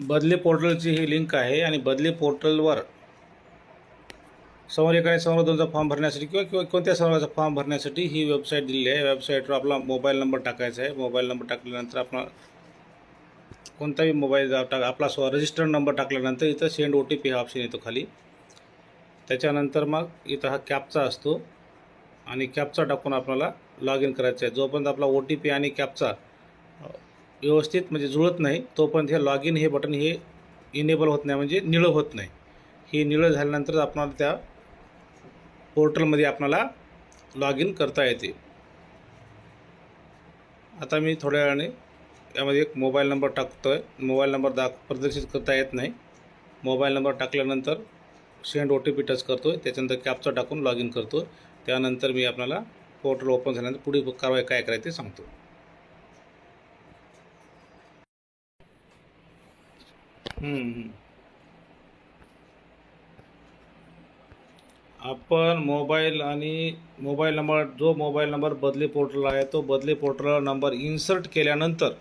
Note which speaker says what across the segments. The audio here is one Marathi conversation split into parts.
Speaker 1: बदले पोर्टलची ही लिंक आहे आणि बदले पोर्टलवर समोर एक समोर दोनचा फॉर्म भरण्यासाठी किंवा किंवा कोणत्या समोरचा फॉर्म भरण्यासाठी ही वेबसाईट दिलेली आहे. वेबसाईटवर आपला मोबाईल नंबर टाकायचा आहे. मोबाईल नंबर टाकल्यानंतर आपला कोणताही मोबाईल टाक आपला स्व रजिस्टर्ड नंबर टाकल्यानंतर इथं सेंड ओ टी पी हा ऑप्शन येतो खाली. त्याच्यानंतर मग इथं हा कॅपचा असतो. आणि कॅपचा टाकून आपल्याला लॉग इन करायचं आहे. जोपर्यंत आपला ओ टी पी आणि कॅपचा व्यवस्थित म्हणजे जुळत नाही तोपर्यंत हे लॉग इन हे बटन हे इनेबल होत नाही म्हणजे निळं होत नाही. हे निळं झाल्यानंतर आपणाला त्या पोर्टलमध्ये आपणाला लॉग इन करता येते. आता मी थोड्या वेळाने यामध्ये एक मोबाईल नंबर टाकतो आहे मोबाईल नंबर दाख प्रदर्शित करता येत नाही. मोबाईल नंबर टाकल्यानंतर send O T P touch करतो आहे त्याच्यानंतर कॅपचा टाकून लॉग इन करतो त्यानंतर मी आपल्याला पोर्टल ओपन झाल्यानंतर पुढील कारवाई काय करायची ते सांगतो. आपण मोबाईल आणि मोबाईल नंबर जो मोबाईल नंबर बदली पोर्टल आहे तो बदली पोर्टल नंबर इन्सर्ट केल्यानंतर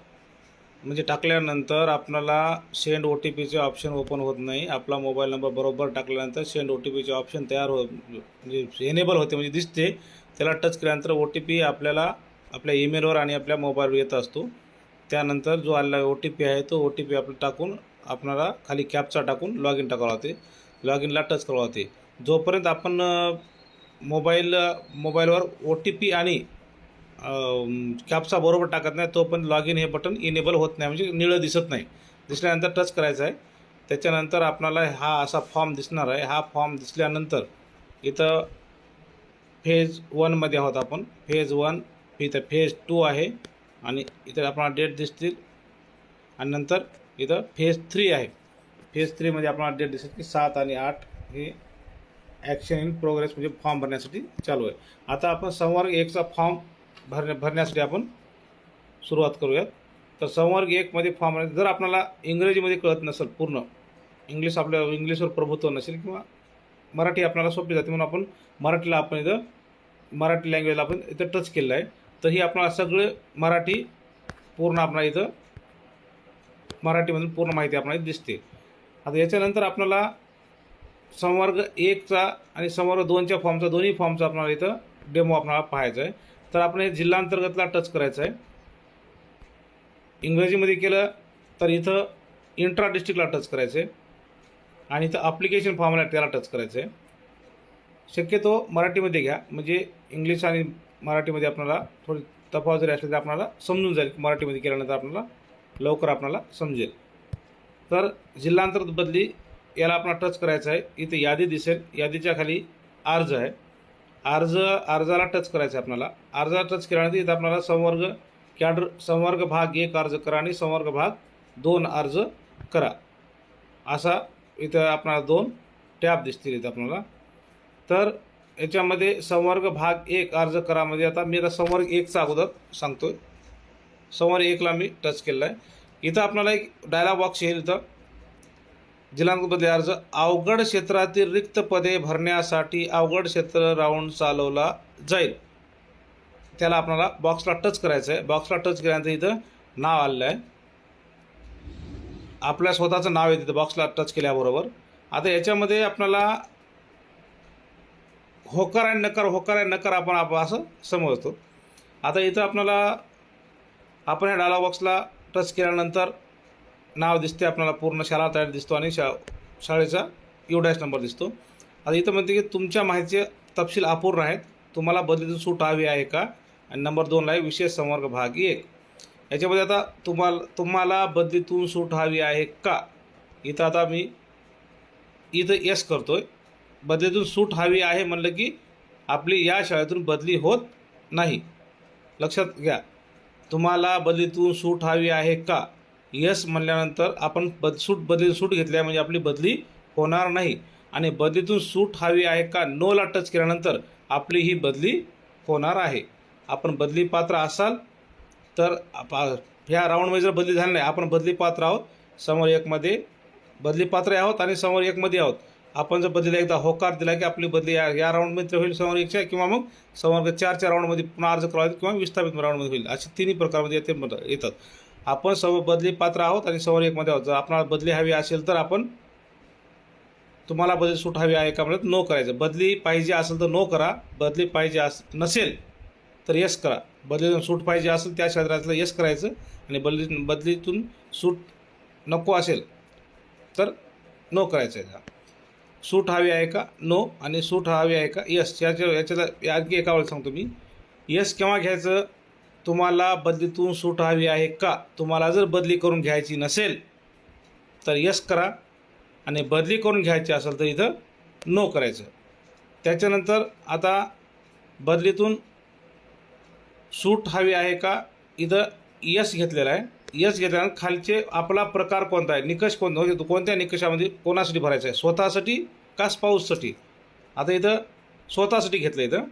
Speaker 1: म्हणजे टाकल्यानंतर आपल्याला सेंड ओ टी पीचे ऑप्शन ओपन होत नाही. आपला मोबाईल नंबर बरोबर टाकल्यानंतर सेंड ओ टी पीचे ऑप्शन तयार हो म्हणजे एनेबल होते म्हणजे दिसते. त्याला टच केल्यानंतर ओ टी पी आपल्याला आपल्या ईमेलवर आणि आपल्या मोबाईलवर येत असतो. त्यानंतर जो आलेला ओ टी पी आहे तो ओ टी पी आपला टाकून आपणाला खाली कॅपचा टाकून लॉग इन टाकावं लागते. लॉग इनला टच करावं लागते. जोपर्यंत आपण मोबाईल मोबाईलवर ओ टी पी आणि कॅपचा बरोबर टाकत नाही तोपर्यंत लॉग इन हे बटन इनेबल होत नाही. म्हणजे निळं दिसत नाही. दिसल्यानंतर टच करायचं आहे. त्याच्यानंतर आपल्याला हा असा फॉर्म दिसणार आहे. हा फॉर्म दिसल्यानंतर इथं फेज वनमध्ये आहोत आपण. फेज वन इथं फेज टू आहे. आणि इथं आपल्याला डेट दिसतील. आणि नंतर इथं फेज थ्री आहे. फेज थ्रीमध्ये आपण डेट दिसेल की सात आणि आठ हे ॲक्शन इन प्रोग्रेस म्हणजे फॉर्म भरण्यासाठी चालू आहे. आता आपण संवर्ग एकचा फॉर्म भरण्या भरण्यासाठी आपण सुरुवात करूयात. तर संवर्ग एकमध्ये फॉर्म आहे जर आपल्याला इंग्रजीमध्ये कळत नसेल पूर्ण इंग्लिश आपल्या इंग्लिशवर प्रभुत्व नसेल किंवा मराठी आपल्याला सोपी जाते म्हणून आपण मराठीला आपण इथं मराठी लँग्वेजला आपण इथं टच केलेलं आहे. तर ही आपल्याला सगळं मराठी पूर्ण आपल्याला इथं मराठीमधून पूर्ण माहिती आपल्याला दिसते. आता याच्यानंतर आपल्याला संवर्ग एकचा आणि संवर्ग दोनच्या फॉर्मचा दोन्ही फॉर्मचा आपल्याला इथं डेमो आपल्याला पाहायचा आहे. तर आपण हे जिल्हांतर्गतला टच करायचं आहे. इंग्रजीमध्ये केलं तर इथं इंट्रा डिस्ट्रिक्टला टच करायचं. आहे आणि इथं अप्लिकेशन फॉर्मला त्याला टच करायचं. आहे शक्यतो मराठीमध्ये घ्या. म्हणजे इंग्लिश आणि मराठीमध्ये आपल्याला थोडी तफावत जरी असली तरी आपल्याला समजून जाईल मराठीमध्ये केल्यानंतर आपल्याला लवकर आपणाला समजेल. तर जिल्हांतर्गत बदली याला आपण टच करायचं आहे. इथे यादी दिसेल. यादीच्या खाली अर्ज आहे. अर्ज अर्जाला टच करायचा आहे आपल्याला अर्जाला टच केल्यानंतर इथं आपल्याला संवर्ग कॅडर संवर्ग भाग एक अर्ज करा आणि संवर्ग भाग दोन अर्ज करा. असा इथं आपणाला दोन टॅब दिसतील इथं आपल्याला तर याच्यामध्ये संवर्ग भाग एक अर्ज करामध्ये आता मी आता संवर्ग एकचा अगोदर सांगतोय. समोर एकला मी टच केलेला आहे इथं आपल्याला एक डायलॉग बॉक्स येईल इथं. जिल्हांकबदली अर्ज अवघड क्षेत्रातील रिक्त पदे भरण्यासाठी अवघड क्षेत्र राऊंड चालवला जाईल. त्याला आपल्याला बॉक्सला टच करायचं आहे बॉक्सला टच केल्यानंतर इथं नाव आलेलं आहे आपल्या स्वतःचं नाव आहे तिथं बॉक्सला टच केल्याबरोबर. आता याच्यामध्ये आपल्याला होकार आणि नकार होकार आणि नकार आपण आपण असं समजतो. आता इथं आपल्याला आपण या डायलॉग बॉक्सला टच केल्यानंतर नाव दिसते आपल्याला पूर्ण शाळा तयार दिसतो आणि शा शाळेचा यू डॅश नंबर दिसतो. आता इथं म्हणते की तुमच्या माहितीचे तपशील अपूर्ण आहेत. तुम्हाला बदलीतून सूट हवी आहे का? आणि नंबर दोनला आहे विशेष संवर्ग भाग एक. याच्यामध्ये आता तुम्हाला तुम्हाला बदलीतून सूट हवी आहे का? इथं आता मी इथं यस आहे बदलीतून सूट हवी आहे म्हणलं की आपली या शाळेतून बदली होत नाही. लक्षात घ्या. तुम्हाला बदलीतून सूट हवी आहे का? यस म्हणल्यानंतर आपण बद सूट बदली सूट घेतल्या म्हणजे आपली बदली होणार नाही. आणि बदलीतून सूट हवी आहे का? नोला टच केल्यानंतर आपली ही बदली होणार आहे. आपण बदली पात्र असाल तर ह्या राऊंडमध्ये जर बदली झाली नाही आपण बदली पात्र आहोत. समोर एकमध्ये बदली पात्र आहोत आणि समोर एकमध्ये आहोत. आपण जर बदलीला एकदा होकार दिला की आपली बदली या या राऊंडमध्ये होईल समोर एकच्या किंवा मग समोर चारच्या राऊंडमध्ये पुन्हा अर्ज करावा किंवा विस्थापित राऊंडमध्ये होईल. असे तिन्ही प्रकारमध्ये येते येतात. आपण सर्व बदली पात्र आहोत आणि सर्व एकमध्ये आहोत. जर आपणाला बदली हवी असेल तर आपण तुम्हाला बदली सूट हवी आहे का म्हणत नो करायचं. बदली पाहिजे असेल तर नो करा. बदली पाहिजे अस नसेल तर येस करा. बदलीतून सूट पाहिजे असेल त्या क्षेत्रातलं येस करायचं आणि बदली बदलीतून सूट नको असेल तर नो करायचं आहे सूट हवी आहे का? नो आणि सूट हवी आहे का? यस याच्या याच्याला आणखी एका वेळेस सांगतो मी. यस केव्हा घ्यायचं? तुम्हाला बदलीतून सूट हवी आहे का? तुम्हाला जर बदली करून घ्यायची नसेल तर यस करा. आणि बदली करून घ्यायची असेल तर इथं नो करायचं. त्याच्यानंतर आता बदलीतून सूट हवी आहे का? इथं यस घेतलेला आहे. यस घेताना खालचे आपला प्रकार कोणता आहे? निकष कोणता? म्हणजे कोणत्या निकषामध्ये कोणासाठी भरायचा आहे? स्वतःसाठी का स्पाऊससाठी? आता इथं स्वतःसाठी घेतलं इथं.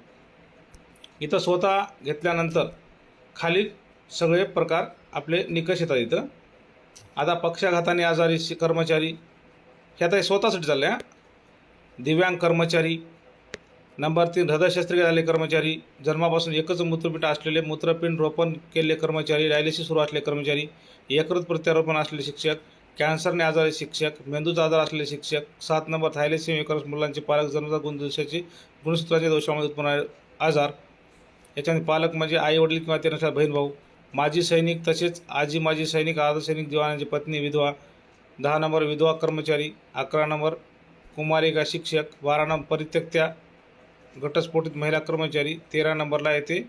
Speaker 1: इथं स्वतः घेतल्यानंतर खालील सगळे प्रकार आपले निकष येतात इथं. आता पक्षाघाताने आजारी कर्मचारी हे आता हे स्वतःसाठी चाललं आहे दिव्यांग कर्मचारी नंबर तीन हृदयशस्त्रक्रिया झालेले कर्मचारी. जन्मापासून एकच मूत्रपीठ असलेले मूत्रपिंड रोपण केलेले कर्मचारी डायलिसिस सुरू असलेले कर्मचारी यकृत प्रत्यारोपण असलेले शिक्षक कॅन्सरने आजारी शिक्षक मेंदूचा आजार असलेले शिक्षक सात नंबर थायलेसिम एकरस मुलांचे पालक जन्मजात गुणदोषाचे गुणसूत्राच्या दोषामध्ये उत्पन्न आजार. याच्यामध्ये पालक म्हणजे आई वडील किंवा त्यानुसार बहीण भाऊ. माजी सैनिक तसेच आजी माजी सैनिक आदर सैनिक जवानांची पत्नी विधवा. दहा नंबर विधवा कर्मचारी अकरा नंबर कुमारिका शिक्षक बारा नंबर परित्यक्त्या घटस्फोटित महिला कर्मचारी तेरा नंबरला येते.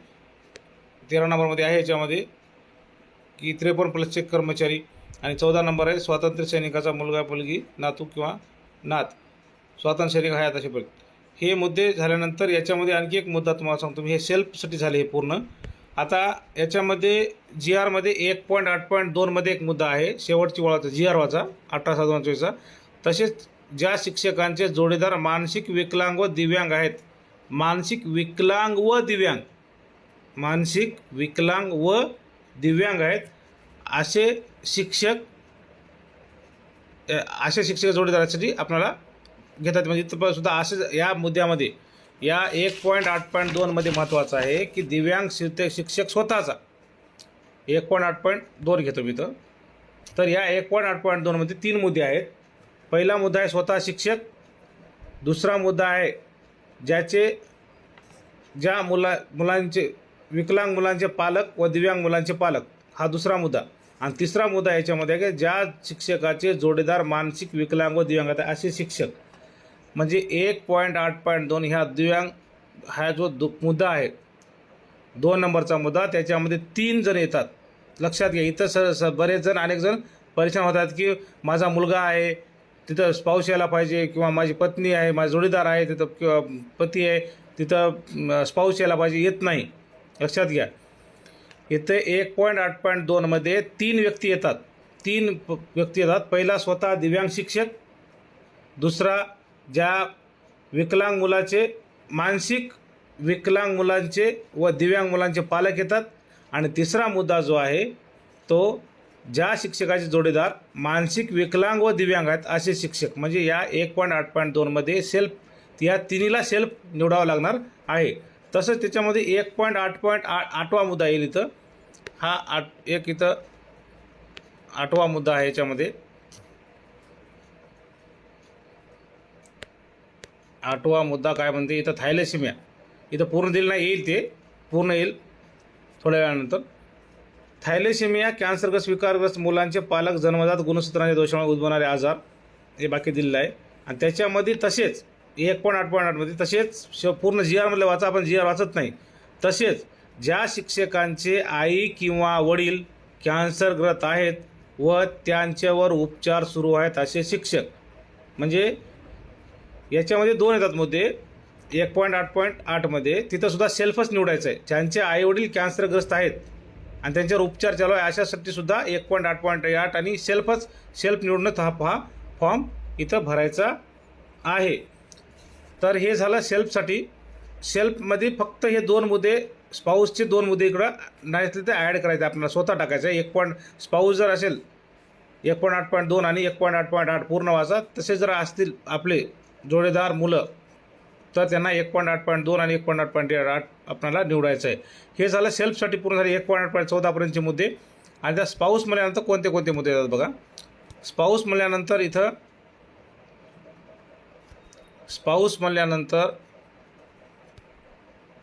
Speaker 1: तेरा नंबरमध्ये आहे याच्यामध्ये की त्रेपन्न प्लसचे कर्मचारी आणि चौदा नंबर आहे स्वातंत्र्य सैनिकाचा मुलगा मुलगी नातू किंवा नात. स्वातंत्र्य सैनिक आहे तसे हे मुद्दे झाल्यानंतर याच्यामध्ये आणखी एक मुद्दा तुम्हाला सांगतो. मी हे सेल्फसाठी झाले हे पूर्ण. आता याच्यामध्ये जी आरमध्ये एक पॉईंट आठ पॉईंट दोनमध्ये एक मुद्दा आहे. शेवटची वळाचा जी आर वाचा अठरा सात दोन चोवीसचा तसेच ज्या शिक्षकांचे जोडीदार मानसिक विकलांग व दिव्यांग आहेत मानसिक विकलांग व दिव्यांग. मानसिक विकलांग व दिव्यांग आहेत. असे शिक्षक असे शिक्षक शिक्षक जोडीदारासाठी आपल्याला घेतात. म्हणजे इथं पण सुद्धा असे या मुद्द्यामध्ये या एक पॉईंट आठ पॉईंट दोनमध्ये महत्त्वाचं आहे की दिव्यांग शिते शिक्षक स्वतःचा एक पॉईंट आठ पॉईंट दोन घेतो मी तर तर या एक पॉईंट आठ पॉईंट दोनमध्ये तीन मुद्दे आहेत. पहिला मुद्दा आहे स्वतः शिक्षक दुसरा मुद्दा आहे ज्याचे ज्या मुला मुलांचे विकलांग मुलांचे पालक व दिव्यांग मुलांचे पालक हा दुसरा मुद्दा. आणि तिसरा मुद्दा याच्यामध्ये आहे की ज्या शिक्षकाचे जोडीदार मानसिक विकलांग व दिव्यांग आहेत असे शिक्षक. म्हणजे एक पॉईंट आठ पॉईंट दोन ह्या दिव्यांग हा जो दु मुद्दा आहे दोन नंबरचा मुद्दा त्याच्यामध्ये तीन जण येतात. लक्षात घ्या इथं स स बरेच जण अनेक जण परेशान होतात की माझा मुलगा आहे तिथं स्पाऊस यायला पाहिजे किंवा माझी पत्नी आहे माझा जोडीदार आहे तिथं किंवा पती आहे तिथं स्पाऊस यायला पाहिजे येत नाही. लक्षात घ्या. इथे एक पॉईंट आठ पॉईंट दोनमध्ये तीन व्यक्ती येतात. तीन प- व्यक्ती येतात. पहिला स्वतः दिव्यांग शिक्षक दुसरा ज्या विकलांग मुलाचे मानसिक विकलांग मुलांचे व दिव्यांग मुलांचे पालक येतात. आणि तिसरा मुद्दा जो आहे तो ज्या शिक्षकाचे जोडीदार मानसिक विकलांग व दिव्यांग आहेत असे शिक्षक म्हणजे या एक पॉईंट आठ पॉईंट दोनमध्ये सेल्फ या तिन्हीला सेल्फ निवडावं लागणार आहे. तसंच त्याच्यामध्ये एक पॉईंट आठ पॉईंट आठ आठवा मुद्दा येईल इथं. हा आठ एक इथं आठवा मुद्दा आहे याच्यामध्ये. आठवा मुद्दा काय म्हणते? इथं थायलेसिमिया. इथं पूर्ण दिलं नाही येईल ते. पूर्ण येईल थोड्या वेळानंतर. थायलेसिमिया कॅन्सरग्रस्त विकारग्रस्त मुलांचे पालक जन्मजात गुणसूत्रांच्या दोषामुळे उद्भवणारे आजार हे बाकी दिलेलं आहे. आणि त्याच्यामध्ये तसेच एक पॉईंट आठ पॉईंट आठमध्ये तसेच श पूर्ण जी आरमधले वाचा आपण जी आर वाचत नाही. तसेच ज्या शिक्षकांचे आई किंवा वडील कॅन्सरग्रस्त आहेत व त्यांच्यावर उपचार सुरू आहेत असे शिक्षक म्हणजे याच्यामध्ये दोन येतात मुद्दे. एक पॉईंट आठ पॉईंट आठमध्ये तिथंसुद्धा सेल्फच निवडायचं आहे. ज्यांचे आईवडील कॅन्सरग्रस्त आहेत आणि त्यांच्यावर उपचार चालू आहे. अशासाठी सुद्धा एक पॉईंट आठ पॉईंट आठ आणि सेल्फच सेल्फ निवडणूक हा हा फॉर्म इथं भरायचा आहे. तर हे झालं सेल्फसाठी सेल्फमध्ये फक्त हे दोन मुद्दे स्पाऊसचे दोन मुद्दे इकडं नाही असले ते ॲड करायचे आपल्याला स्वतः टाकायचं. आहे एक पॉईंट स्पाऊस जर असेल एक पॉईंट आठ पॉईंट दोन आणि एक पॉईंट आठ पॉईंट आठ पूर्ण वाचा. तसे जर असतील आपले जोडेदार मुलं तर त्यांना एक पॉईंट आठ पॉईंट दोन आणि एक पॉईंट आठ पॉईंट आठ आपल्याला निवडायचं आहे हे झालं सेल्फसाठी पूर्ण झाले एक पॉईंट आठ पॉईंट चौदापर्यंतचे मुद्दे. आणि त्या स्पाऊस म्हणल्यानंतर कोणते कोणते मुद्दे येतात बघा. स्पाऊस म्हणल्यानंतर इथं स्पाऊस म्हणल्यानंतर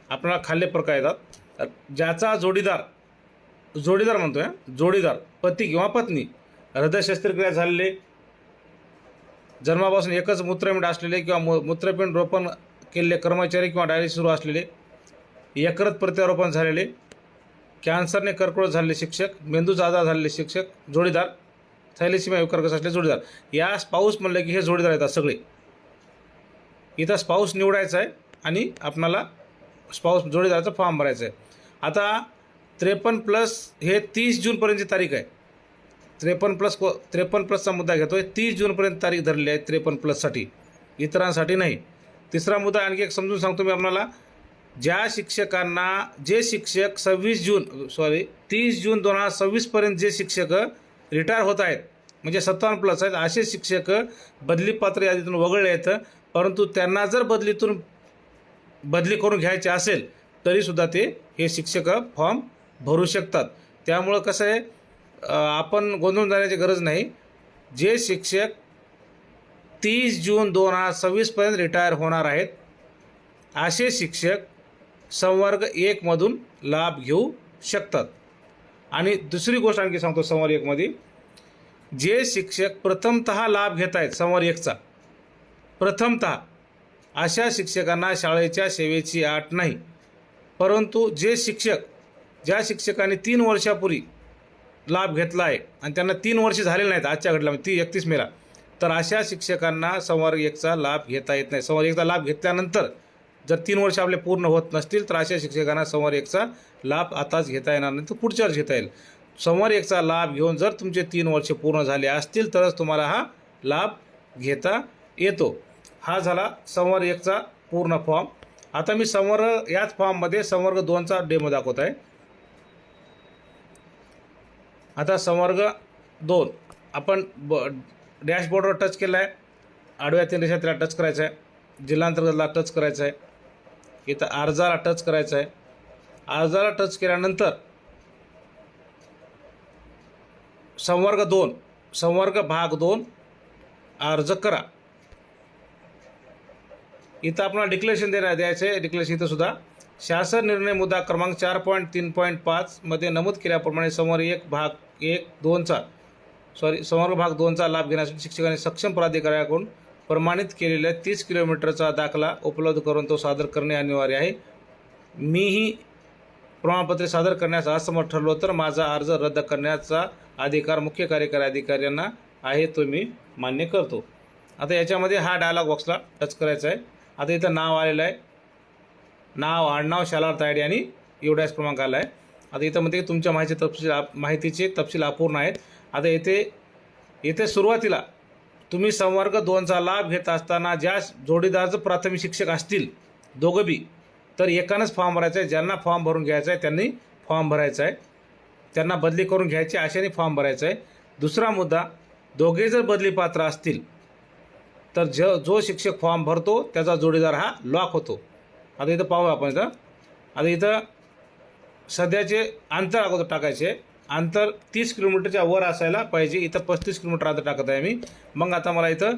Speaker 1: आपल्याला खाल्ले प्रकार येतात. ज्याचा जोडीदार जोडीदार म्हणतोय आहे जोडीदार पती किंवा पत्नी हृदय शस्त्रक्रिया झालेले जन्मापासून एकच मूत्रपिंड असलेले किंवा मू मूत्रपिंड रोपण केलेले कर्मचारी किंवा डायलिसिस सुरू असलेले यकृत प्रत्यारोपण झालेले कॅन्सरने कर्करोग झालेले शिक्षक मेंदूचा आजार झालेले शिक्षक जोडीदार थैलेसिमा विकर्कस असले जोडीदार. या स्पाऊस म्हणलं की हे जोडीदार येतात सगळे. इथं स्पाऊस निवडायचा आहे आणि आपणाला स्पाऊस जोडीदाराचा फॉर्म भरायचा आहे. आता त्रेपन्न प्लस हे तीस जूनपर्यंतची तारीख आहे. त्रेपन्न प्लस को त्रेपन्न प्लसचा मुद्दा घेतो आहे तीस जूनपर्यंत तारीख धरली आहे त्रेपन्न प्लससाठी. इतरांसाठी नाही. तिसरा मुद्दा आणखी एक समजून सांगतो मी आपल्याला. ज्या शिक्षकांना जे शिक्षक सव्वीस जून सॉरी तीस जून दोन हजार सव्वीसपर्यंत जे शिक्षक रिटायर होत आहेत म्हणजे सत्तावन्न प्लस आहेत असे शिक्षक बदलीपात्र यादीतून वगळले आहेत. परंतु त्यांना जर बदलीतून बदली करून घ्यायचे असेल तरीसुद्धा ते हे शिक्षक फॉर्म भरू शकतात. त्यामुळं कसं आहे आपण गोंधळून जाण्याची गरज नाही. जे शिक्षक तीस जून दोन हजार सव्वीसपर्यंत रिटायर होणार आहेत. असे शिक्षक संवर्ग एकमधून लाभ घेऊ शकतात. आणि दुसरी गोष्ट आणखी सांगतो संवर्ग एकमध्ये जे शिक्षक प्रथमत लाभ घेत आहेत संवर्ग एकचा प्रथमत अशा शिक्षकांना शाळेच्या सेवेची आट नाही. परंतु जे शिक्षक ज्या शिक्षकांनी तीन वर्षापूर्वी लाभ घेतला आहे आणि त्यांना तीन वर्ष झालेले नाहीत आजच्या घडल्यामध्ये ती एकतीस मेला तर अशा शिक्षकांना संवर्ग एकचा लाभ घेता येत नाही. संवर्ग एकचा लाभ घेतल्यानंतर जर तीन वर्ष आपले पूर्ण होत नसतील तर अशा शिक्षकांना संवार एकचा लाभ आताच घेता येणार नाही तर पुढच्या वर्ष घेता येईल. संवार एकचा लाभ घेऊन जर तुमचे तीन वर्ष पूर्ण झाले असतील तरच तुम्हाला हा लाभ घेता येतो. हा झाला संवार एकचा पूर्ण फॉर्म. आता मी संवर्ग याच फॉर्ममध्ये संवर्ग दोनचा डेमो दाखवत आहे. आता संवर्ग दोन. आपण ब डॅशबोर्डवर टच केला आहे. आडव्या तीन रेषा त्याला टच करायचं आहे. जिल्हांतर्गतला टच करायचं आहे. इथं अर्जाला टच करायचं आहे. अर्जाला टच केल्यानंतर संवर्ग दोन संवर्ग भाग दोन अर्ज करा. इथं आपल्याला डिक्लेरेशन देण्या द्यायचं आहे. डिक्लेरेशन इथं सुद्धा. शासन निर्णय मुद्दा क्रमांक चार पॉईंट तीन पॉईंट पाचमध्ये नमूद केल्याप्रमाणे समोर एक भाग एक दोनचा सॉरी समोर भाग दोनचा लाभ घेण्यासाठी शिक्षकांनी सक्षम प्राधिकाऱ्याकडून प्रमाणित केलेल्या तीस किलोमीटरचा दाखला उपलब्ध करून तो सादर करणे अनिवार्य आहे. मीही प्रमाणपत्रे सादर करण्यास असमर्थ ठरलो तर माझा अर्ज रद्द करण्याचा अधिकार मुख्य कार्यकारी अधिकाऱ्यांना आहे तो मी मान्य करतो. आता याच्यामध्ये हा डायलॉग बॉक्सला टच करायचा आहे. आता इथं नाव आलेलं आहे. नाव आडनाव शालार्थ आय डी आणि एवढ्याच क्रमांक आला आहे. आता इथं म्हणते तुमच्या माहिती तपशील आप- माहितीचे तपशील अपूर्ण आहेत. आता येथे येथे सुरुवातीला तुम्ही संवर्ग दोनचा लाभ घेत असताना ज्या जोडीदारचं प्राथमिक शिक्षक असतील दोघं बी तर एकानंच फॉर्म भरायचा आहे. ज्यांना फॉर्म भरून घ्यायचा आहे त्यांनी फॉर्म भरायचा आहे. त्यांना बदली करून घ्यायची अशाने फॉर्म भरायचा आहे. दुसरा मुद्दा दोघे जर बदली पात्र असतील तर ज जो शिक्षक फॉर्म भरतो त्याचा जोडीदार हा लॉक होतो. आता इथं पाहूया आपण इथं. आता इथं सध्याचे अंतर अगोदर टाकायचे. अंतर तीस किलोमीटरच्या वर असायला पाहिजे. इथं पस्तीस किलोमीटर अंतर टाकत आहे मी मग आता मला इथं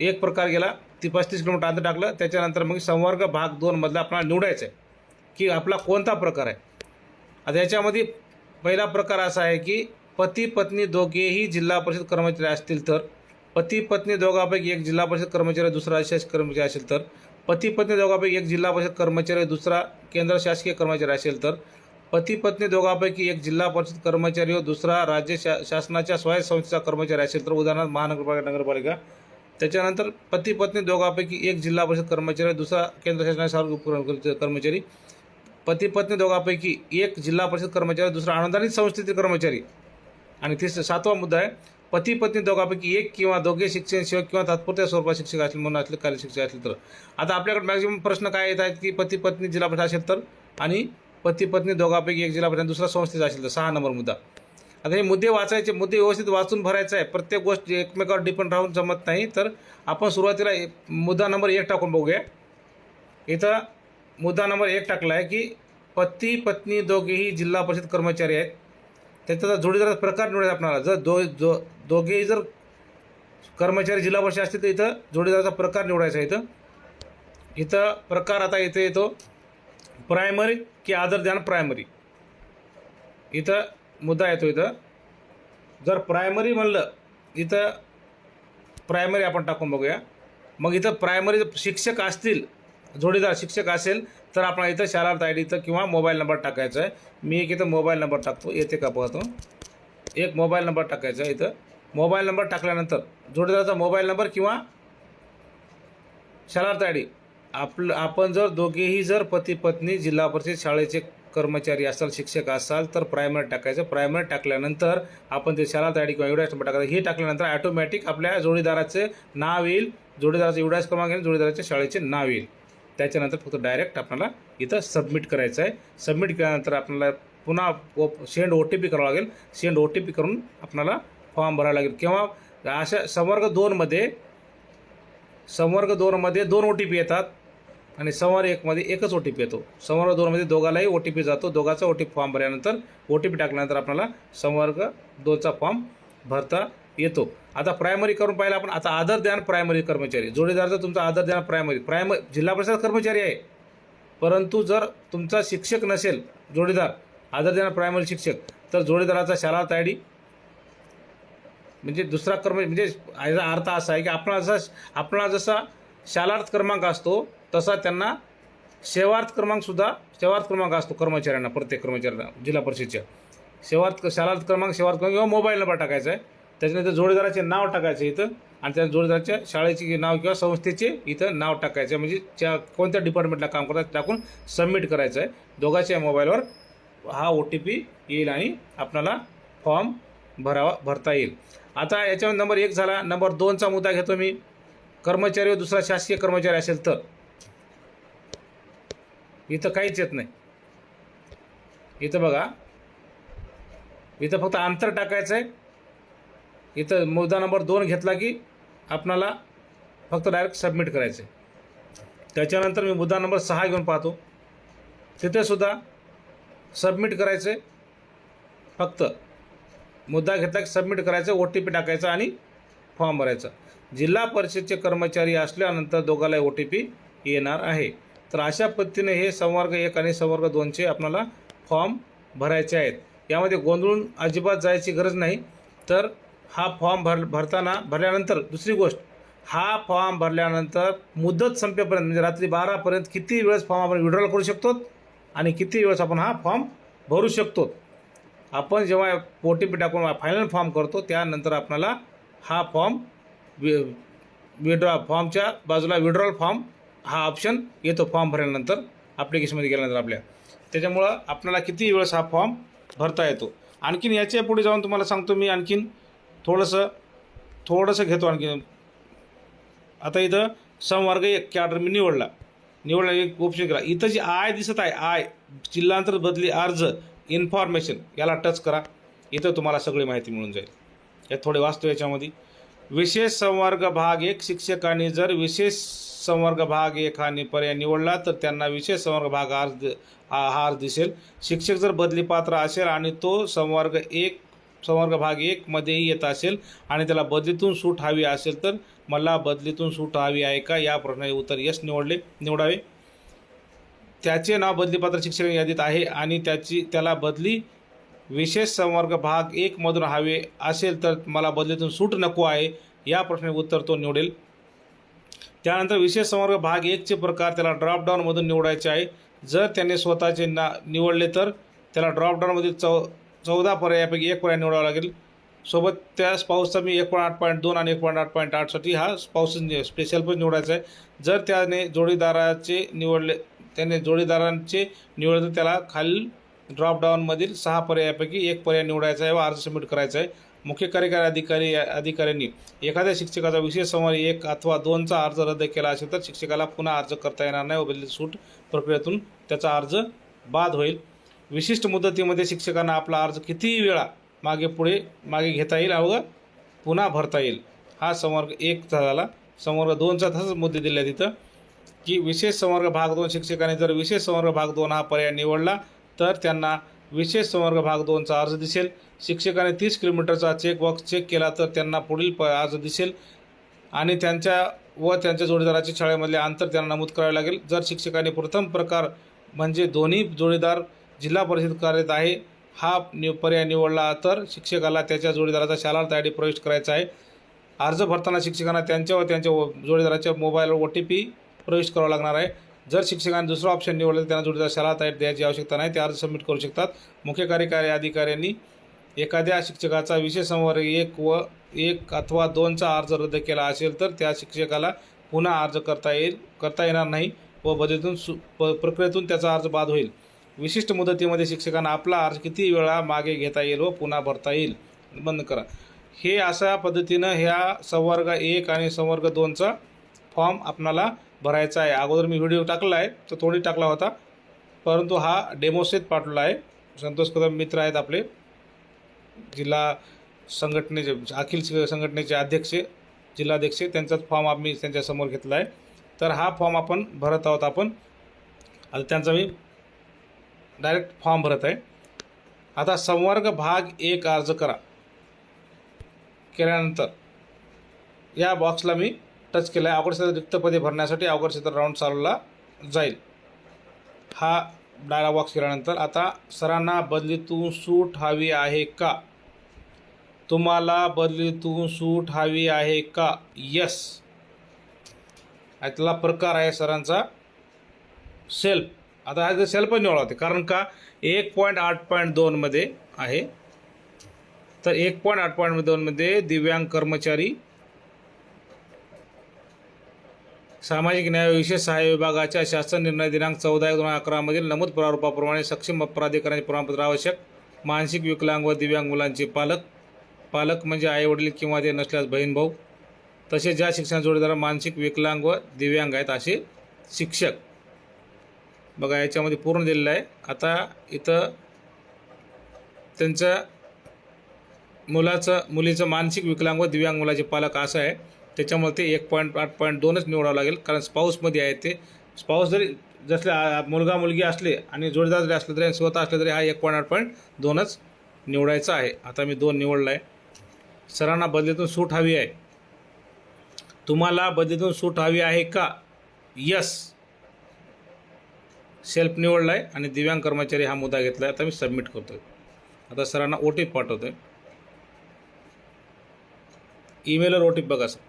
Speaker 1: एक प्रकार गेला. ती पस्तीस किलोमीटर अंतर टाकलं. त्याच्यानंतर मग संवर्ग भाग दोनमधला आपल्याला निवडायचं आहे की आपला कोणता प्रकार आहे? आता याच्यामध्ये पहिला प्रकार असा आहे की पती पत्नी दोघेही जिल्हा परिषद कर्मचारी असतील तर. पती पत्नी दोघापैकी एक जिल्हा परिषद कर्मचारी दुसरा शासकीय कर्मचारी असेल तर. पती पत्नी दोघांपैकी एक जिल्हा परिषद कर्मचारी दुसरा केंद्र शासकीय कर्मचारी असेल तर. पती पत्नी दोघांपैकी एक जिल्हा परिषद कर्मचारी व दुसरा राज्य शा शासनाच्या स्वायत्त संस्थेचा कर्मचारी असेल तर उदाहरणार्थ महानगरपालिका नगरपालिका. त्याच्यानंतर पती पत्नी दोघांपैकी एक जिल्हा परिषद कर्मचारी दुसरा केंद्र शासनाचा सार्वजनिक उपक्रम कर्मचारी. पती पत्नी दोघांपैकी एक जिल्हा परिषद कर्मचारी दुसरा अनुदानित संस्थेतील कर्मचारी. आणि तिसरा सातवा मुद्दा आहे पती पत्नी दोघांपैकी एक किंवा दोघे शिक्षण सेवक किंवा तात्पुरत्या स्वरूपात शिक्षक असले म्हणून असले कार्य शिक्षक असले तर. आता आपल्याकडे मॅक्झिमम प्रश्न काय येत आहेत की पती पत्नी जिल्हा परिषद असेल तर? आणि पती पत्नी दोघांपैकी एक जिल्हापर्यंत दुसरा संस्थेचा असेल तर सहा नंबर मुद्दा. आता हे मुद्दे वाचायचे मुद्दे व्यवस्थित वाचून भरायचा आहे. प्रत्येक गोष्ट एकमेकावर डिपेंड राहून जमत नाही. तर आपण सुरुवातीला मुद्दा नंबर एक टाकून बघूया. इथं मुद्दा नंबर एक टाकला आहे की पती पत्नी दोघेही जिल्हा परिषद कर्मचारी आहेत. त्याचा जोडीदाराचा प्रकार निवडायचा आपणाला जर दो दो दोघेही जर कर्मचारी जिल्हा परिषद असतील तर इथं जोडीदाराचा प्रकार निवडायचा इथं. इथं प्रकार आता इथे येतो. प्रायमरी की आदर दॅन प्रायमरी इथं मुद्दा येतो इथं. जर प्रायमरी म्हणलं इथं प्रायमरी आपण टाकून बघूया. मग इथं प्रायमरी शिक्षक असतील जोडीदार शिक्षक असेल तर आपण इथं शालार्थ आय डी इथं किंवा मोबाईल नंबर टाकायचा आहे. मी एक इथं मोबाईल नंबर टाकतो येते का पाहतो. एक मोबाईल नंबर टाकायचा आहे इथं. मोबाईल नंबर टाकल्यानंतर जोडीदाराचा मोबाईल नंबर किंवा शालार्थ आय डी आपलं आपण जर दोघेही जर पती पत्नी जिल्हा परिषद शाळेचे कर्मचारी असाल शिक्षक असाल तर प्रायमरी टाकायचं. प्रायमरी टाकल्यानंतर आपण ते शाळा आय किंवा एवढ्याच नंबर टाकायचं हे टाकल्यानंतर ॲटोमॅटिक आपल्या जोडीदाराचे नाव येईल. जोडीदाराचं एवढ्याच क्रमांक येईल जोडीदाराच्या शाळेचे नाव येईल. त्याच्यानंतर फक्त डायरेक्ट आपल्याला इथं सबमिट करायचं आहे सबमिट केल्यानंतर आपल्याला पुन्हा O send O T P करावं लागेल. सेंड ओ टी पी करून आपल्याला फॉर्म भरावा लागेल. किंवा अशा संवर्ग दोनमध्ये संवर्ग दोनमध्ये दोन ओ टी पी येतात. आणि संवार एकमध्ये एकच ओ टी पी येतो. संवर्ग दोनमध्ये दोघालाही ओ टी पी जातो. दोघाचा ओ टी पी फॉर्म भरल्यानंतर ओ टी पी टाकल्यानंतर आपल्याला संवर्ग दोनचा फॉर्म भरता येतो. आता प्रायमरी करून पाहिलं आपण आता आदर द्यान प्रायमरी कर्मचारी. जोडीदारचा तुमचा आदर द्यान प्रायमरी प्रायमरी जिल्हा परिषद कर्मचारी आहे. परंतु जर तुमचा शिक्षक नसेल जोडीदार आदर देणार प्रायमरी शिक्षक तर जोडीदाराचा शाळा आय डी म्हणजे दुसरा कर्म म्हणजे याचा अर्थ असा आहे की आपला जसा आपला जसा शालार्थ क्रमांक असतो तसा त्यांना सेवार्थ क्रमांकसुद्धा सेवार्थ क्रमांक असतो कर्मचाऱ्यांना प्रत्येक कर्मचाऱ्यांना जिल्हा परिषदच्या. सेवार्थ शालार्थ क्रमांक सेवार्थ क्रमांक किंवा मोबाईल नंबर टाकायचा आहे. त्याच्यानंतर जोडीदाराचे नाव टाकायचं इथं आणि त्या जोडीदाराच्या शाळेचे नाव किंवा संस्थेचे इथं नाव टाकायचं आहे. म्हणजे त्या कोणत्या डिपार्टमेंटला काम करतात टाकून सबमिट करायचं आहे. दोघांच्या मोबाईलवर हा ओ टी पी येईल आणि आपल्याला फॉर्म भरावा भरता येईल. आता याच्यावर नंबर एक झाला. नंबर दोनचा मुद्दा घेतो मी. कर्मचारी व दुसरा शासकीय कर्मचारी असेल तर. इथं काहीच येत नाही. इथं बघा. इथं फक्त अंतर टाकायचं आहे इथं मुद्दा नंबर दोन घेतला की आपणाला फक्त डायरेक्ट सबमिट करायचं आहे त्याच्यानंतर मी मुद्दा नंबर सहा घेऊन पाहतो. तिथेसुद्धा सबमिट करायचं आहे फक्त मुद्दा घेतला की सबमिट करायचं ओ टी पी टाकायचा आणि फॉर्म भरायचा. जिल्हा परिषदचे कर्मचारी असल्यानंतर दोघाला ओ टी पी येणार आहे. तर अशा पद्धतीने हे संवर्ग एक आणि संवर्ग दोनचे आपल्याला फॉर्म भरायचे आहेत. यामध्ये गोंधळून अजिबात जायची गरज नाही. तर हा फॉर्म भर भरताना भरल्यानंतर दुसरी गोष्ट हा फॉर्म भरल्यानंतर मुदत संपेपर्यंत म्हणजे रात्री बारापर्यंत किती वेळेस फॉर्म आपण विड्रॉल करू शकतो आणि किती वेळेस आपण हा फॉर्म भरू शकतो आपण जेव्हा ओ टी पी टाकून फायनल फॉर्म करतो त्यानंतर आपल्याला हा फॉर्म वि विड्रॉ फॉर्मच्या बाजूला विड्रॉल फॉर्म हा ऑप्शन येतो फॉर्म भरल्यानंतर. ॲप्लिकेशनमध्ये गेल्यानंतर आपल्या. त्याच्यामुळं आपल्याला किती वेळेस हा फॉर्म भरता येतो. आणखीन याच्यापुढे जाऊन तुम्हाला सांगतो मी आणखीन थोडंसं थोडंसं घेतो आणखीन. आता इथं संवर्ग एक कॅडर मी निवडला. निवडला एक ऑप्शन केला. इथं जी आय दिसत आहे आय जिल्हांतर बदली अर्ज इन्फॉर्मेशन याला टच करा. इथं तुम्हाला सगळी माहिती मिळून जाईल. यात थोडे वाचतो याच्यामध्ये. विशेष संवर्ग भाग एक शिक्षकांनी जर विशेष संवर्ग भाग एक हा पर्याय निवडला तर त्यांना विशेष संवर्ग भाग अर्ज दि- हा हा अर्ज दिसेल. शिक्षक जर बदली पात्र असेल आणि तो संवर्ग एक संवर्ग भाग एकमध्येही येत असेल आणि त्याला बदलीतून सूट हवी असेल तर मला बदलीतून सूट हवी आहे का? या प्रश्नाचे उत्तर यश निवडले निवडावे. त्याचे नाव बदलीपात्र शिक्षक यादीत आहे आणि त्याची त्याला बदली विशेष संवर्ग भाग एकमधून हवे असेल तर मला बदलीतून सूट नको आहे या प्रश्नाचे उत्तर तो निवडेल. त्यानंतर विशेष संवर्ग भाग एकचे प्रकार त्याला ड्रॉपडाऊनमधून निवडायचे आहे. जर त्याने स्वतःचे ना निवडले तर त्याला ड्रॉपडाऊनमधील चौ चौदा पर्यायापैकी एक पर्याय निवडावा लागेल. सोबत त्या स्पाऊसचा मी एक पॉईंट आठ पॉईंट दोन आणि एक पॉईंट आठ पॉईंट आठसाठी हा स्पाऊस स्पेशल पण निवडायचा आहे. जर त्याने जोडीदाराचे निवडले त्याने जोडीदारांचे निवडले तर त्याला खालील ड्रॉपडाऊनमधील सहा पर्यायापैकी एक पर्याय निवडायचा आहे व अर्ज सबमिट करायचा आहे. मुख्य कार्यकारी अधिकारी अधिकाऱ्यांनी एखाद्या शिक्षकाचा विशेष संवाद एक अथवा दोनचा अर्ज रद्द केला असेल तर शिक्षकाला पुन्हा अर्ज करता येणार नाही व बदली सूट प्रक्रियेतून त्याचा अर्ज बाद होईल. विशिष्ट मुदतीमध्ये शिक्षकांना आपला अर्ज कितीही वेळा मागे पुढे मागे घेता येईल अवघ पुन्हा भरता येईल. हा संवर्ग एक झाला. संवर्ग दोनचा तसंच मुद्दे दिले तिथं. की विशेष संवर्ग भाग दोन शिक्षकांनी जर विशेष संवर्ग भाग दोन हा पर्याय निवडला तर त्यांना विशेष संवर्ग भाग दोनचा अर्ज दिसेल. शिक्षकाने तीस किलोमीटरचा चेक बॉक्स चेक केला तर त्यांना पुढील प अर्ज दिसेल. आणि त्यांच्या व त्यांच्या जोडीदाराच्या शाळेमधले अंतर त्यांना नमूद करावे लागेल. जर शिक्षकाने प्रथम प्रकार म्हणजे दोन्ही जोडीदार जिल्हा परिषद कार्यरत आहे हा नि पर्याय निवडला तर शिक्षकाला त्याच्या जोडीदाराचा शाला तयारी प्रवेश करायचा आहे. अर्ज भरताना शिक्षकांना त्यांच्या व त्यांच्या व- जोडीदाराच्या मोबाईलवर ओ टी पी प्रवेश करावा लागणार आहे. जर शिक्षकांनी दुसरा ऑप्शन निवडला तर त्यांना जोडीदार शाळा तयारी द्यायची आवश्यकता नाही ते अर्ज सबमिट करू शकतात. मुख्य कार्यकारी अधिकाऱ्यांनी एखाद्या शिक्षकाचा विषय संवर्ग एक व एक अथवा दोनचा अर्ज रद्द केला असेल तर त्या शिक्षकाला पुन्हा अर्ज करता येईल करता येणार नाही व बजेतून सु प प्रक्रियेतून त्याचा अर्ज बाद होईल. विशिष्ट मुदतीमध्ये शिक्षकांना आपला अर्ज किती वेळा मागे घेता येईल व पुन्हा भरता येईल बंद करा. हे अशा पद्धतीनं ह्या संवर्ग एक आणि संवर्ग दोनचा फॉर्म आपणाला भरायचा आहे. अगोदर मी व्हिडिओ टाकला आहे तो थोडी टाकला होता. परंतु हा डेमोसेत पाठवला आहे. संतोष कदम मित्र आहेत आपले. जिल्हा संघटनेचे अखिल संघटनेचे अध्यक्ष जिल्हाध्यक्ष त्यांचाच फॉर्म आम्ही त्यांच्यासमोर घेतला आहे. तर हा फॉर्म आपण भरत आहोत आपण. आता त्यांचा मी डायरेक्ट फॉर्म भरत आहे. आता संवर्ग भाग एक अर्ज करा. केल्यानंतर या बॉक्सला मी टच केला आहे अवघड क्षेत्र रिक्त पदे भरण्यासाठी अवघड क्षेत्र राऊंड चालवला जाईल. हा डायलॉग बॉक्स केल्यानंतर आता सरांना बदलीतून सूट हवी आहे का? तुम्हाला बदलीतून सूट हवी आहे का? यस यातला प्रकार आहे सरांचा. सेल्फ आता हा सेल्फ निवडा होते. कारण का? एक पॉईंट आठ पॉईंट दोनमध्ये आहे. तर एक पॉईंट आठ पॉईंट दोनमध्ये दिव्यांग कर्मचारी सामाजिक न्याय विशेष सहाय्य विभागाच्या शासन निर्णय दिनांक चौदा एक दोन हजार अकरामधील नमूद प्रारूपाप्रमाणे सक्षम प्राधिकरणाचे प्रमाणपत्र आवश्यक. मानसिक विकलांग व दिव्यांग मुलांचे पालक. पालक म्हणजे आईवडील किंवा ते नसल्यास बहीण भाऊ. तसेच ज्या शिक्षण जोडीदार मानसिक विकलांग व दिव्यांग आहेत असे शिक्षक. बघा याच्यामध्ये पूर्ण दिलेलं आहे. आता इथं त्यांचं मुलाचं मुलीचं मानसिक विकलांग व दिव्यांग मुलाचे पालक असं आहे. त्याच्यामुळे ते एक पॉईंट आठ पॉईंट दोनच निवडावं लागेल. कारण स्पाऊसमध्ये आहे ते. स्पाऊस जरी जसले मुलगा मुलगी असले आणि जोडीदार जरी असले तरी आणि स्वतः असले तरी हा एक पॉईंट आठ पॉईंट दोनच निवडायचा आहे. आता मी दोन निवडला आहे सरांना बदलीतून सूट हवी आहे. तुम्हाला बदलीतून सूट हवी आहे का? यस सेल्फ निवडला आहे आणि दिव्यांग कर्मचारी हा मुद्दा घेतला आहे आता मी सबमिट करतो आहे आता सरांना ओ टी पी पाठवतो आहे ईमेलवर ओ टी पी बघा सर.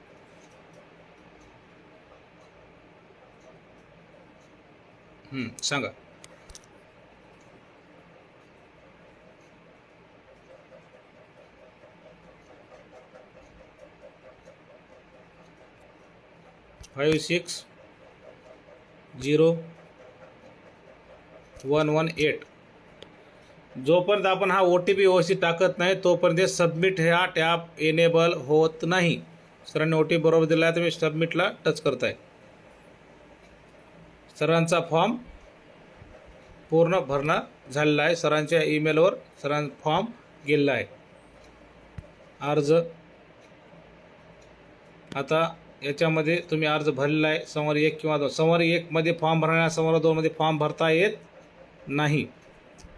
Speaker 1: सांगा. Five six zero one one eight जोपर्यंत आपण हा ओ टी पी व्यवस्थित टाकत नाही तोपर्यंत सबमिट ह्या टॅप एनेबल होत नाही. सरांनी ओ टी पी बरोबर दिला आहे तर मी सबमिटला टच करत आहे सरांचा फॉर्म पूर्ण भरणं झालेला आहे. सरांच्या ईमेलवर सरां फॉर्म गेलेला आहे. अर्ज. आता याच्यामध्ये तुम्ही अर्ज भरलेला आहे. समोर एक किंवा दोन. समोर एकमध्ये फॉर्म भरण्या समोर दोनमध्ये फॉर्म भरता येत नाही.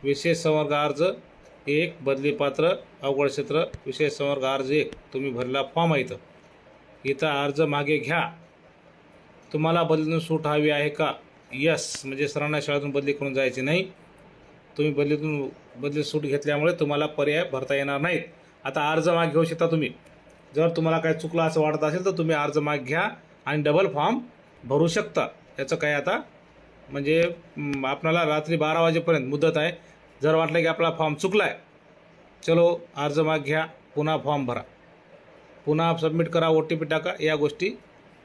Speaker 1: विशेष संवर्ग अर्ज एक बदली पात्र अवघड क्षेत्र विशेष संवर्ग अर्ज एक. तुम्ही भरला फॉर्म आहे इथं. इथं अर्ज मागे घ्या. तुम्हाला बदलून सूट हवी आहे का? यस म्हणजे सरांना शाळेतून बदली करून जायची नाही. तुम्ही बदलीतून बदली सूट घेतल्यामुळे तुम्हाला पर्याय भरता येणार नाहीत. आता अर्ज माग घेऊ शकता तुम्ही. जर तुम्हाला काय चुकलं असं वाटत असेल तर तुम्ही अर्ज माग घ्या आणि डबल फॉर्म भरू शकता. याचं काय आता म्हणजे आपणाला रात्री बारा वाजेपर्यंत मुदत आहे. जर वाटलं की आपला फॉर्म चुकला आहे चलो अर्ज माग घ्या पुन्हा फॉर्म भरा. पुन्हा सबमिट करा ओ टी पी टाका या गोष्टी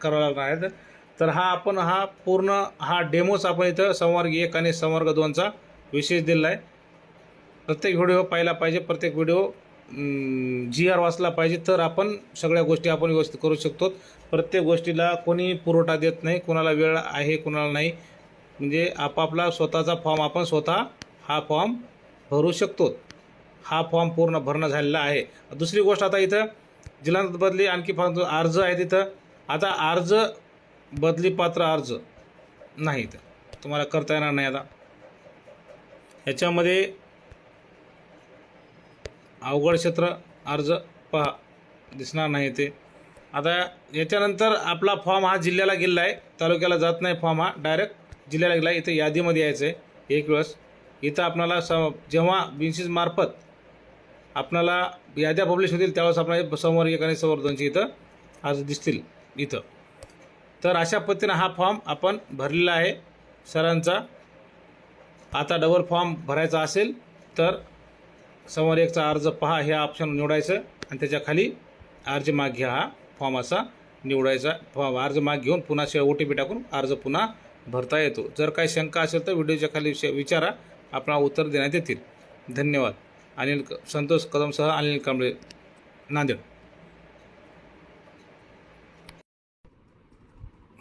Speaker 1: करावं लागणार आहेत. तर हा आपण हा पूर्ण हा डेमोच आपण इथं संवर्ग एक आणि संवर्ग दोनचा विशेष दिलेला आहे प्रत्येक व्हिडिओ पाहिला पाहिजे प्रत्येक व्हिडिओ जी आर वाचला पाहिजे तर आपण सगळ्या गोष्टी आपण व्यवस्थित करू शकतो. प्रत्येक गोष्टीला कोणी पुरवठा देत नाही कोणाला वेळ आहे कोणाला नाही. म्हणजे आपापला स्वतःचा फॉर्म आपण स्वतः हा फॉर्म भरू शकतो. हा फॉर्म पूर्ण भरणं झालेला आहे. दुसरी गोष्ट आता इथं जिल्हा बदली आणखी फॉर्म अर्ज आहे तिथं. आता अर्ज बदली पात्र अर्ज नाही तुम्हाला करता येणार नाही आता. याच्यामध्ये अवघड क्षेत्र अर्ज पहा. दिसणार नाही ते. आता याच्यानंतर आपला फॉर्म हा जिल्ह्याला गेलेला आहे. तालुक्याला जात नाही फॉर्म हा. डायरेक्ट जिल्ह्याला गेला आहे. इथे यादीमध्ये यायचं आहे. एक वेळेस. इथं आपणाला स जेव्हा बिन्सीजमार्फत आपणाला याद्या पब्लिश होतील त्यावेळेस आपल्याला समोर एक आणि समोर दोनशे इथं अर्ज दिसतील. इथं. तर अशा पद्धतीनं हा फॉर्म आपण भरलेला आहे. सरांचा आता डबल फॉर्म भरायचा असेल तर समोर एकचा अर्ज पहा हे ऑप्शन निवडायचं आणि त्याच्याखाली अर्ज माग घ्या. हा फॉर्म असा निवडायचा. फॉर्म अर्ज माग घेऊन पुन्हा शिवाय ओ टी पी टाकून अर्ज पुन्हा भरता येतो. जर काही शंका असेल तर व्हिडिओच्या खाली विचारा. आपला उत्तर देण्यात येतील. धन्यवाद. अनिल क- संतोष कदमसह अनिल कांबळे नांदेड.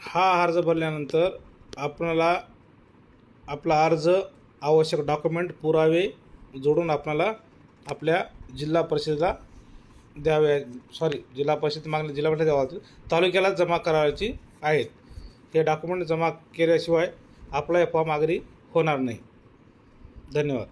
Speaker 1: हा अर्ज भरल्यानंतर आपणाला आपला अर्ज आवश्यक डॉक्युमेंट पुरावे जोडून आपणाला आपल्या जिल्हा परिषदेला द्यावे सॉरी जिल्हा परिषद मागणी जिल्हा परिषद द्यावा लागतो. तालुक्याला जमा करायची आहेत हे डॉक्युमेंट जमा केल्याशिवाय आपला फॉर्म आगरी होणार नाही धन्यवाद